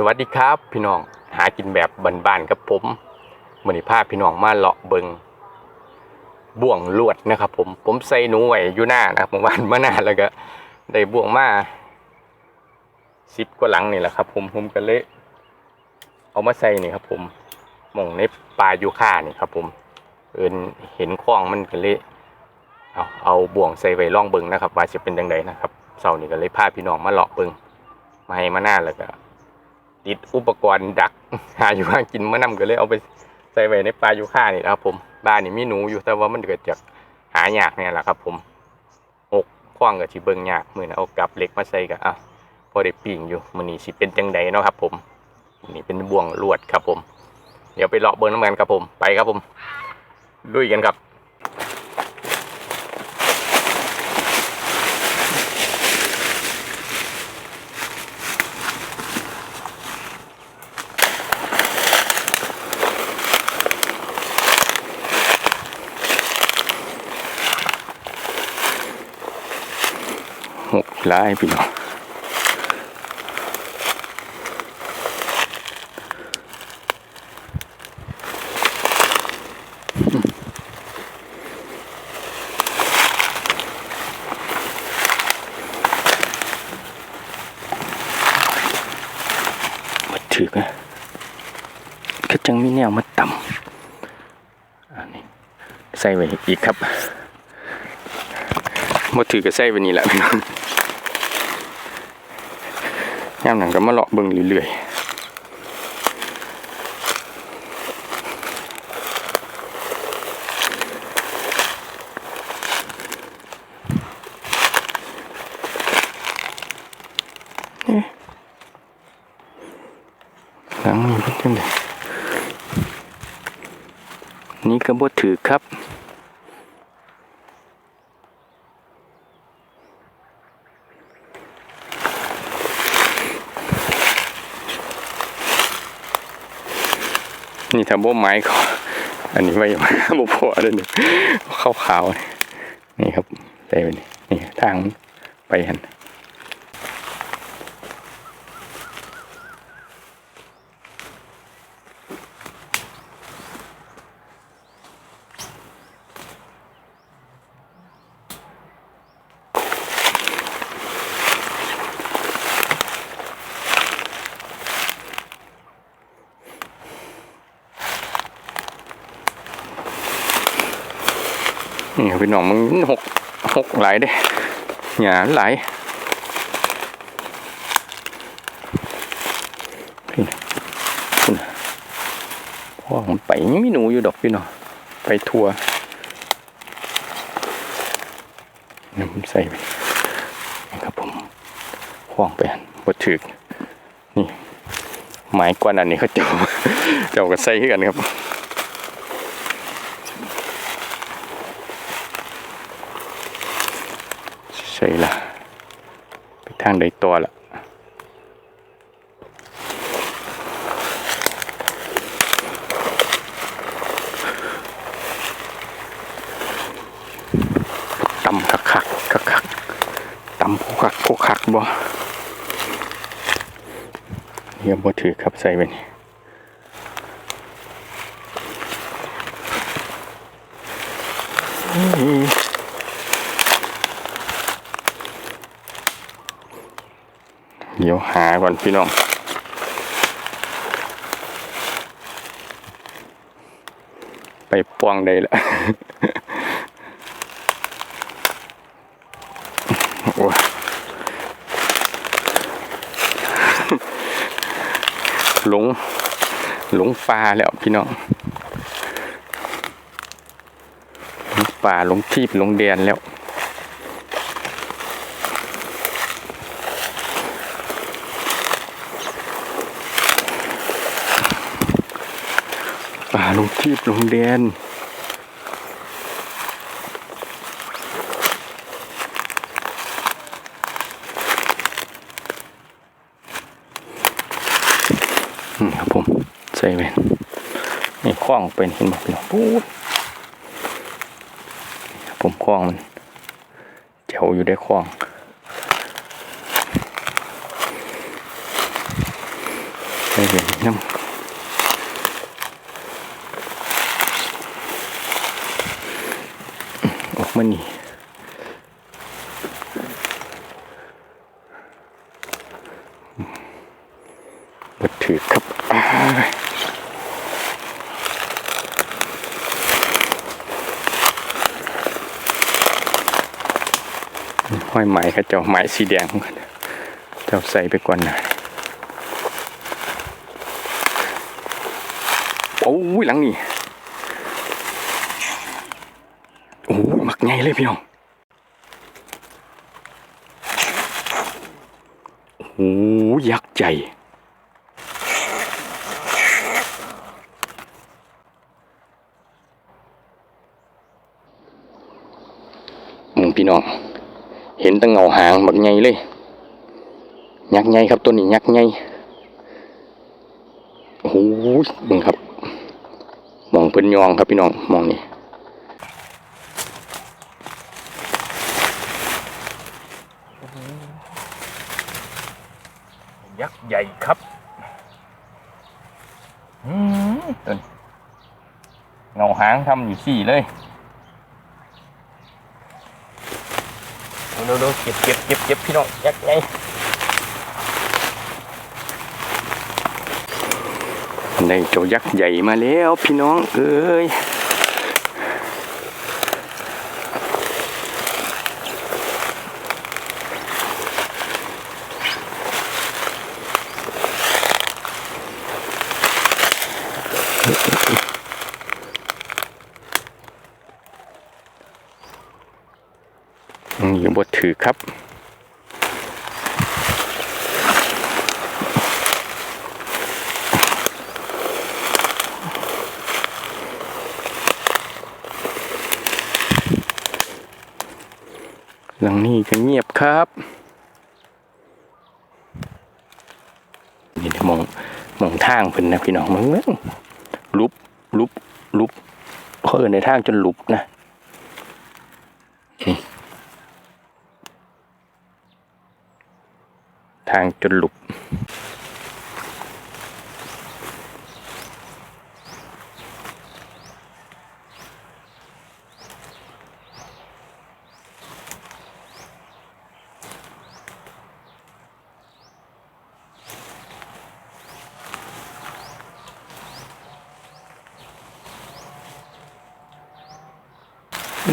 สวัสดีครับพี่น้องหากินแบบบ้านๆกับผมมือนี้พาพี่น้องมาเลาะเบิงบ่วงลวดนะครับ ผมผมใส่หนูไว้อยู่หน้านะครับเมื่อวานมาหน้าแล้วก็ ได้บ่วงมาสิบกว่าหลังนี่แหละครับ ผมผมก็เลยเอามาใส่นี่ครับ ผมมองในปลายูค่านี่ครับ ผมเอินเห็นคลองมันก็เลยเอาเอาบ่วงใส่ไว้ล่องเบิงนะครับ ว่าจะเป็นยังไงนะครับเสาร์นี้ก็เลยพาพี่น้องมาเลาะเบิงมาให้มาหน้าแล้วก็ ติดอุปกรณ์ดัก หาอยู่หางกินมานำก็เลยเอาไปใส่ไว้ในปลาอยูค่านี่และครับผมบ้านนี่มีหนูอยู่แต่ว่ามันเกิดจากหายากเนี่ยแหละครับ ผมหกคว้างกับชิเบิงยากมือนะเอากับเหล็กมาใส่กับอะพอได้ปิ่งอยู่มือนี้สิเป็นจังใดเนาะครับ ผมนี่เป็นบ่วงลวดครับผม เดี๋ยวไปเลาะเบิงน้ำกันครับผมไปครับผมลุยกันครับ หกลายพี่น้องมาถือกันก็จังมีแนวมาต่ำอันนี้ใส่ไว้อีกครับ มาถือก็ใส่ไว้นี่แหละพี่น้องยามหนังก็มาเลาะเบิ่งเรื่อยๆเอ๊ะหลังนี้เป็นจังไดนี่ก็บ่ถือครับ นี่ทำบ่ไม้ก็อันนี้ไว้มาบ่พอเลยนี่ขาวขาวๆนี่ครับใส่ไปนี่นี่ทางไปหัน นี่พี่น้องมันหกหกหลายเด้หยาหลายพี่คุณพ่อมันไปยังมีหนูอยู่ดอกพี่น้องไปทัวร์นี่ผมใส่ไปครับผมคว้างไปบดถึกนี่ไม้กวนอันนี้เขาเจ้าเจ้าก็ใส่ให้กันครับ ใช่ละไปทางใดตัวละตำคักคักคักคักตำผู้คักผู้คักบ่เฮียมบ่ถือครับใส่ไปนี่อืม ดี๋ยวหาก่อนพี่น้อง ไปป้วงได้ละโอ้หลงหลงป่าแล้วพี่น้องหลงป่าหลงที่หลงแดนแล้ว ป่าลงทีบลงแดนอืมครับผมใส่ไปนี่คล้องเป็นเห็นบอกพี่น้องปู๊ดผมคล้องมันเจ๋วอยู่ได้คล้องแบบนี้น้ำออก มานี่บดถือครับอ้ายห้อยไหมครับเจ้าไหมสีแดงเจ้าใส่ไปก่อนนะโอ้ยหลังนี่โอ้ยหมักไงเลย พี่น้องโอ้ยักษ์ใหญ่มึงพี่น้อง เห็นตั้งเงาหางหมักไงเลย ยักษ์ไงครับตัวนี้ยักษ์ไงโอ้ยมึงครับ มองเพิ่นยองครับพี่น้อง มองนี่ยักษ์ใหญ่ครับอืมต้นเงา หางทำอยู่สี่เลยดูดูๆเก็บเก็บเก็บเก็บพี่น้องยักษ์ใหญ่ได้เจ้ายักษ์ใหญ่มาแล้วพี่น้องเอ้ย อยู่บดถือครับ หลังนี้ก็เงียบครับ นี่มองมองทางเพิ่นนะพี่น้องมึงเบิ่งลุบลุบลุบเขาเอินในทางจนลุบนะนี่ ทางจนลุบ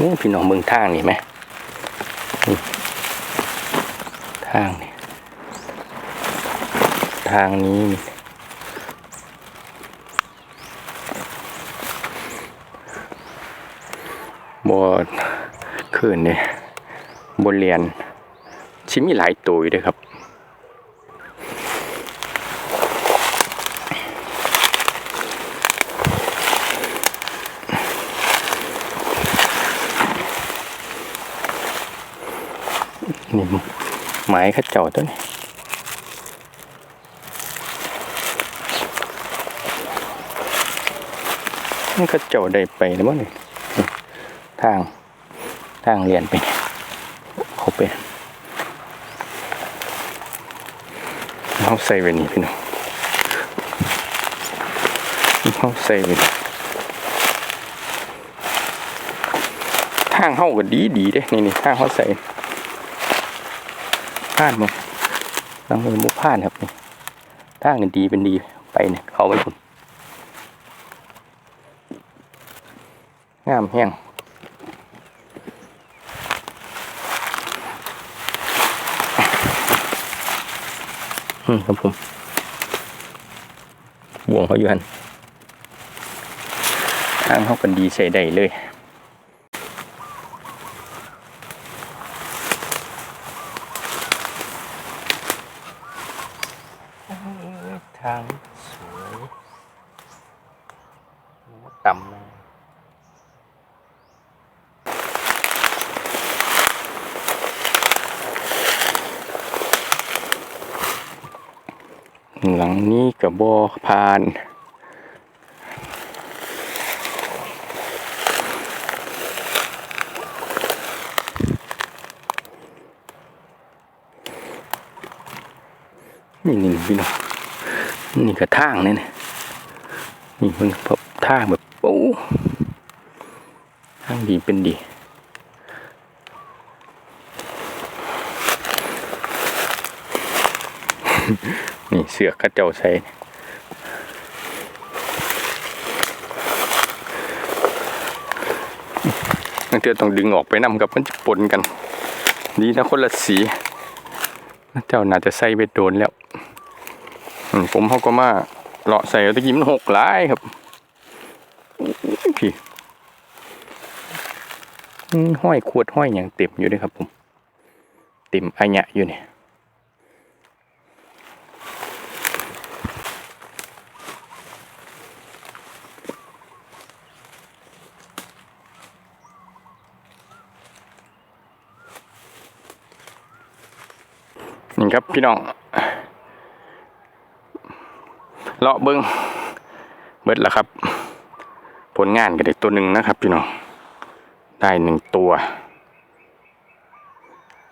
นี่พี่น้องเมืองทางนี่ไหมทางนี่ ทางนี้นี่บนขึ้นเนี่ยบนเรียน ชิมีหลายตัวด้วยครับ นี่ไม้ข้าเจ้าตัวนี้ นี่เข้าเจ้าได้ไปหรือมั้งนี่ทางทางเรียนไปเนี่ยเขาไปเขาใส่ไปนี่พี่น้องเขาใส่ไปทางเขาก็ดีดีเด้นี่นี่ทางเขาใส่ผ่านมั้งบางคนมุผ่านครับนี่ทางนี่ดีเป็นดีไปเนี่ยเขาไปคุณ งามแห้งอืมครับผมบ่วงเขาอยู่หันทางเขากันดีใส่ได้เลยทางสวยต่ำนะ หลังนี้กับบอพานนี่นี่พี่น้องนี่ก็ทางนี่นะนี่มันพบทางแบบโอ้ทางดีเป็นดี นี่เสือกข้าเจ้าใส่นั่นเตือต้องดึงออกไปนำกับมันจะปนกัน ดีนะคนละสี เจ้าน่าจะใส่ไปโดนแล้วอืมผมเขาก็มาเลาะใส่ตะกี้มันหกหลายครับอู้ยพี่ห้อยขวดห้อยอย่างเต็มอยู่ด้วยครับผม เต็มอัญะอยู่เนี่ย ครับพี่น้องเลาะเบิ้งเบิดแล้วครับ ผลงานก็ได้ตัวหนึ่งนะครับ พี่น้อง ได้หนึ่งตัว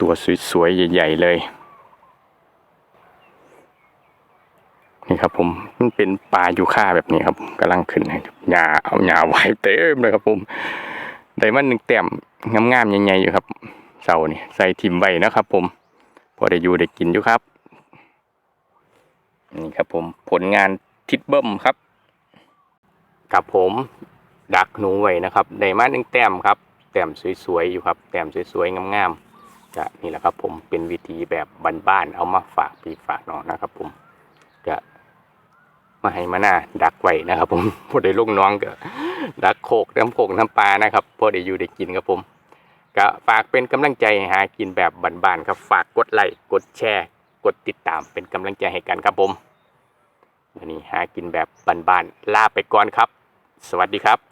ตัวสวยๆใหญ่ ๆ เลย นี่ครับ ผมมันเป็นปลายูค่าแบบนี้ครับกำลังขึ้นห้หญ้าเอาหญ้าไว้เต็มเลยครับผมได้มันหนึ่งแต้มงามๆใหญ่ๆอยู่ครับเสานี่ใส่ทิมไว้นะครับ ผม พอได้อยู่ได้กินอยู่ครับ นี่ครับผมผลงานทิดเบิ้มครับ กับผมดักหนูไว้นะครับได้มาหนึ่งแต้มครับ แต้มสวยๆอยู่ครับ แต้มสวยๆงามๆจะนี่แหละครับ ผมเป็นวิธีแบบบ้านๆเอามาฝากพี่ฝากน้องนะครับ ผมจะมาให้มาหน้าดักไว้นะครับ ผมพอได้ลูกน้องก็ดักโขกน้ำโขกน้ำปลานะครับพอได้อยู่ได้กินครับผม ก็ฝากเป็นกำลังใจหากินแบบบานๆครับฝากกดไลค์กดแชร์ กดติดตามเป็นกำลังใจให้กันครับผมวันนี้หากินแบบบานๆลาไปก่อนครับ สวัสดีครับ